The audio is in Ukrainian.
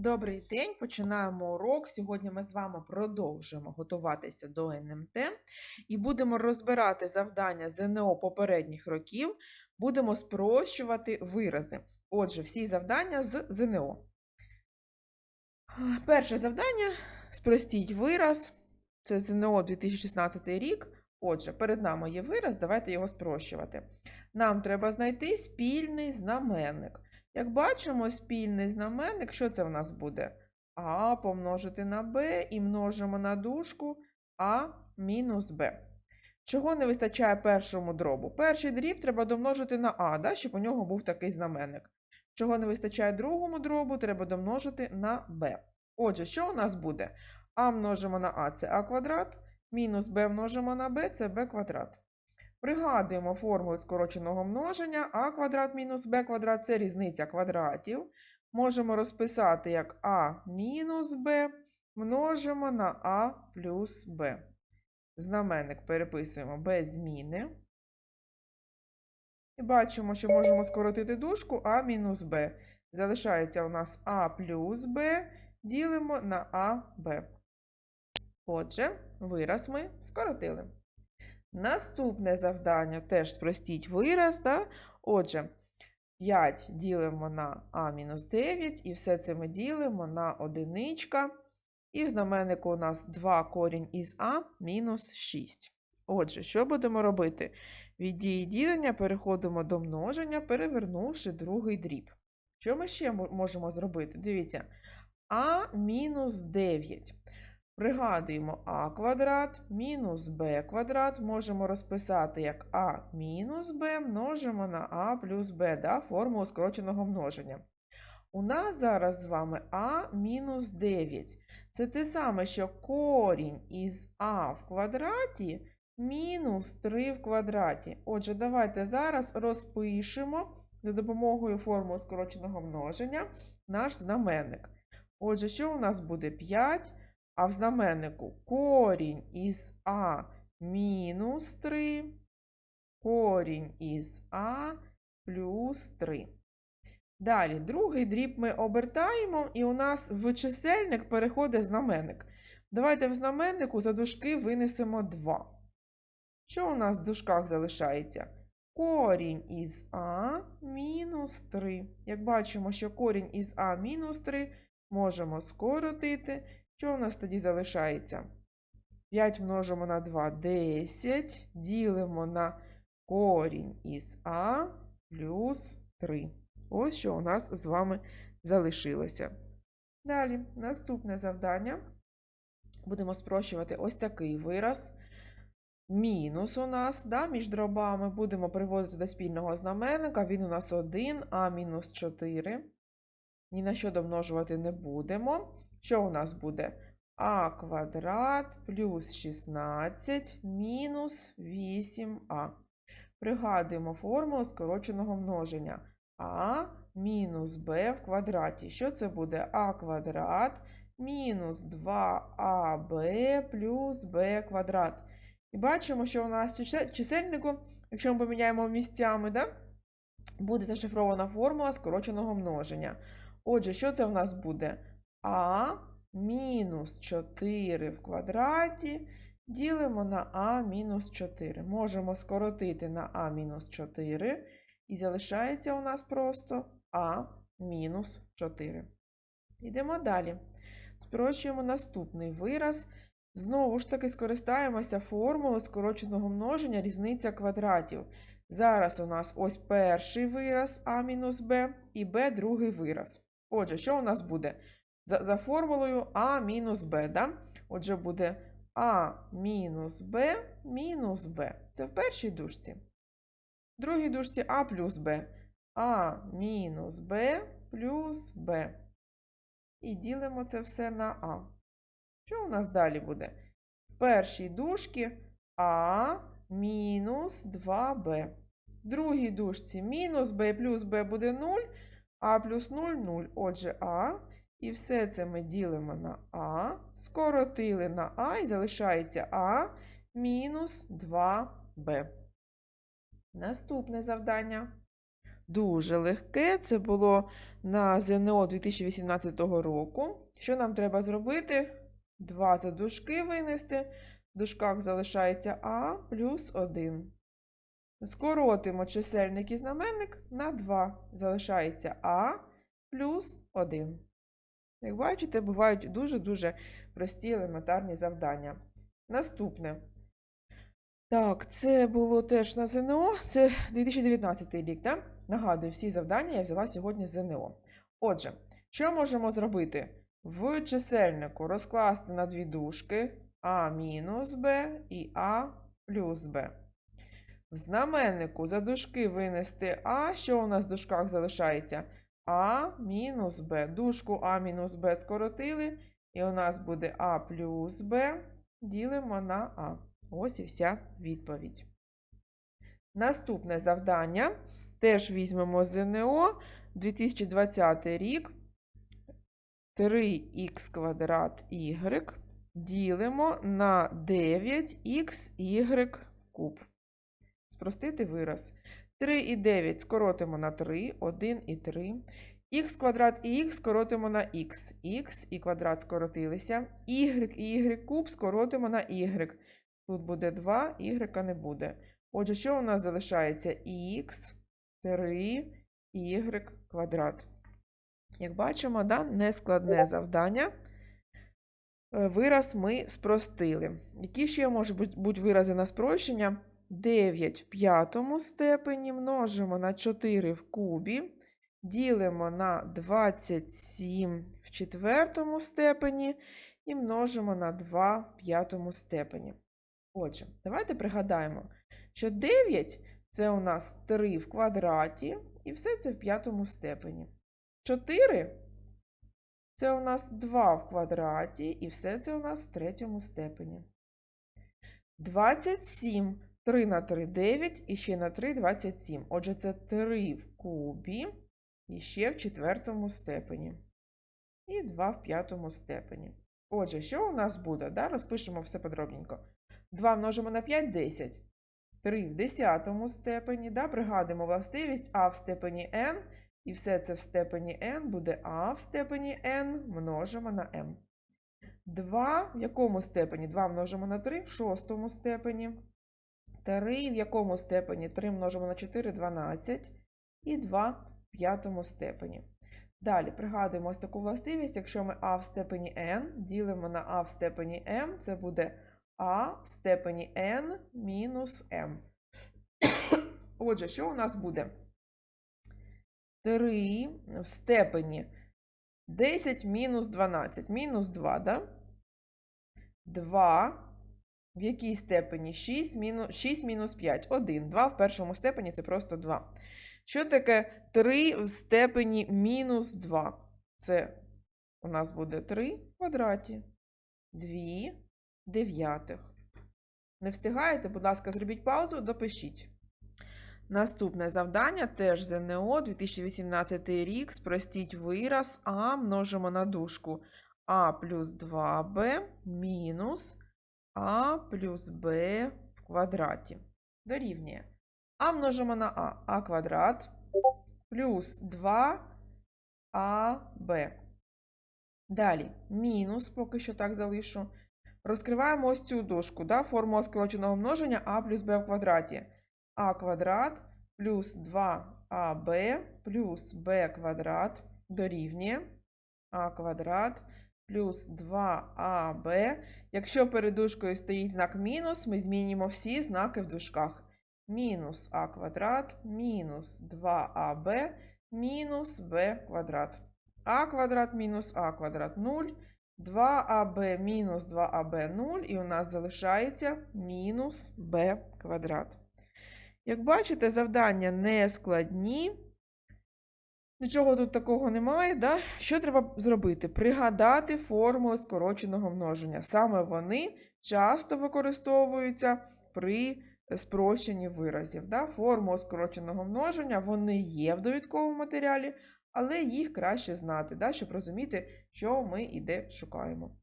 Добрий день, починаємо урок. Сьогодні ми з вами продовжуємо готуватися до НМТ і будемо розбирати завдання ЗНО попередніх років, будемо спрощувати вирази. Отже, всі завдання з ЗНО. Перше завдання спростіть вираз. Це ЗНО 2016 рік. Отже, перед нами є вираз, давайте його спрощувати. Нам треба знайти спільний знаменник. Як бачимо, спільний знаменник, що це в нас буде? А помножити на Б і множимо на дужку А мінус Б. Чого не вистачає першому дробу? Перший дріб треба домножити на А, да, щоб у нього був такий знаменник. Чого не вистачає другому дробу, треба домножити на Б. Отже, що у нас буде? А множимо на А це А квадрат, мінус Б множимо на Б це Б квадрат. Пригадуємо формулу скороченого множення а квадрат мінус b квадрат це різниця квадратів. Можемо розписати як а мінус b множимо на а плюс b. Знаменник переписуємо без зміни. І бачимо, що можемо скоротити дужку а мінус b. Залишається у нас а плюс b, ділимо на а b. Отже, вираз ми скоротили. Наступне завдання теж спростіть вираз. Да? Отже, 5 ділимо на А-9, і все це ми ділимо на одиничка. І в знаменнику у нас 2 корінь із А мінус 6. Отже, що будемо робити? Від дії ділення переходимо до множення, перевернувши другий дріб. Що ми ще можемо зробити? Дивіться, А мінус 9. Пригадуємо а квадрат мінус b квадрат можемо розписати як а мінус b множимо на а плюс b, да, формулу скороченого множення. У нас зараз з вами а мінус 9. Це те саме, що корінь із а в квадраті мінус 3 в квадраті. Отже, давайте зараз розпишемо за допомогою формули скороченого множення наш знаменник. Отже, що у нас буде 5? А в знаменнику корінь із А мінус 3, корінь із А плюс 3. Далі, другий дріб ми обертаємо, і у нас в чисельник переходить знаменник. Давайте в знаменнику за дужки винесемо 2. Що у нас в дужках залишається? Корінь із А мінус 3. Як бачимо, що корінь із А мінус 3 можемо скоротити. Що у нас тоді залишається? 5 множимо на 2 10, ділимо на корінь із А плюс 3. Ось що у нас з вами залишилося. Далі, наступне завдання. Будемо спрощувати ось такий вираз. Мінус у нас да, між дробами. Будемо приводити до спільного знаменника. Він у нас 1, а мінус 4. Ні на що домножувати не будемо. Що у нас буде? А квадрат плюс 16 мінус 8а. Пригадуємо формулу скороченого множення. А мінус Б в квадраті. Що це буде? А квадрат мінус 2АБ плюс Б квадрат. І бачимо, що у нас чисельнику, якщо ми поміняємо місцями, да, буде зашифрована формула скороченого множення. Отже, що це в нас буде? А мінус 4 в квадраті ділимо на А мінус 4. Можемо скоротити на А мінус 4. І залишається у нас просто А мінус 4. Йдемо далі. Спрощуємо наступний вираз. Знову ж таки, скористаємося формулою скороченого множення різниця квадратів. Зараз у нас ось перший вираз А мінус Б і Б другий вираз. Отже, що у нас буде? За за формулою А мінус Б. Да? Отже, буде А мінус Б мінус Б. Це в першій дужці. В другій дужці А плюс Б. А мінус Б плюс Б. І ділимо це все на А. Що у нас далі буде? В першій дужці А мінус 2Б. В другій дужці мінус Б плюс Б буде 0, А плюс 0 0. Отже, А. І все це ми ділимо на А, скоротили на А і залишається А мінус 2Б. Наступне завдання. дуже легке. Це було на ЗНО 2018 року. Що нам треба зробити? Два задушки винести. В дужках залишається А плюс 1. Скоротимо чисельник і знаменник на 2. Залишається А плюс 1. Як бачите, бувають дуже-дуже прості елементарні завдання. Наступне. Так, це було теж на ЗНО. Це 2019 рік, так? Нагадую, всі завдання я взяла сьогодні з ЗНО. Отже, що можемо зробити? В чисельнику розкласти на дві дужки А мінус Б і А плюс Б. В знаменнику за дужки винести А. Що у нас в дужках залишається? А мінус Б. Дужку А мінус Б скоротили, і у нас буде А плюс Б. Ділимо на А. Ось і вся відповідь. Наступне завдання. Теж візьмемо ЗНО 2020 рік. 3х квадрат y ділимо на 9xy куб. Спростити вираз. 3 і 9 скоротимо на 3, 1 і 3. Х квадрат і х скоротимо на х. Х і квадрат скоротилися. Y і y куб скоротимо на y. Тут буде 2, y не буде. Отже, що у нас залишається? х, 3, y квадрат. Як бачимо, да, нескладне завдання. Е, Вираз ми спростили. Які ще можуть бути вирази на спрощення? 9 в п'ятому степені множимо на 4 в кубі, ділимо на 27 в четвертому степені і множимо на 2 в п'ятому степені. Отже, давайте пригадаємо, що 9 це у нас 3 в квадраті, і все це в п'ятому степені. 4 це у нас 2 в квадраті, і все це у нас в третьому степені. 27. 3 на 3 9 і ще на 3 27. Отже, це 3 в кубі і ще в четвертому степені. І 2 в п'ятому степені. Отже, що у нас буде? Да? Розпишемо все подробненько. 2 множимо на 5 10. 3 в десятому степені. Да? Пригадуємо властивість а в степені n. І все це в степені n буде а в степені n множимо на m. 2 в якому степені? 2 множимо на 3 в шостому степені. 3 в якому степені? 3 множимо на 4 12 і 2 в п'ятому степені. Далі пригадуємо ось таку властивість, якщо ми а в степені n ділимо на а в степені m, це буде а в степені n мінус m. Отже, що у нас буде? 3 в степені 10 мінус 12, мінус 2, да? 2 в якій степені 6 мінус, 6 мінус 5? 1. 2 в першому степені це просто 2. Що таке 3 в степені мінус 2? Це у нас буде 3 в квадраті. 2 дев'ятих. Не встигаєте, будь ласка, зробіть паузу, допишіть. Наступне завдання теж ЗНО 2018 рік. Спростіть вираз А множимо на дужку А плюс 2Б мінус а плюс b в квадраті. Дорівнює. А множимо на А. А квадрат плюс 2АБ. Далі мінус, поки що так залишу. Розкриваємо ось цю дужку. Да? Формула скороченого множення А плюс Б в квадраті. А квадрат плюс 2АБ плюс Б квадрат дорівнює А квадрат плюс 2АБ. Якщо перед дужкою стоїть знак мінус, ми змінюємо всі знаки в дужках. Мінус а квадрат, мінус 2аб, мінус b квадрат. а квадрат мінус а квадрат 0. 2аб мінус 2аб 0, і у нас залишається мінус b квадрат. Як бачите, завдання не складні. Нічого тут такого немає. Да? Що треба зробити? Пригадати формули скороченого множення. Саме вони часто використовуються при спрощенні виразів. Да? Формули скороченого множення вони є в довідковому матеріалі, але їх краще знати, да? щоб розуміти, що ми і де шукаємо.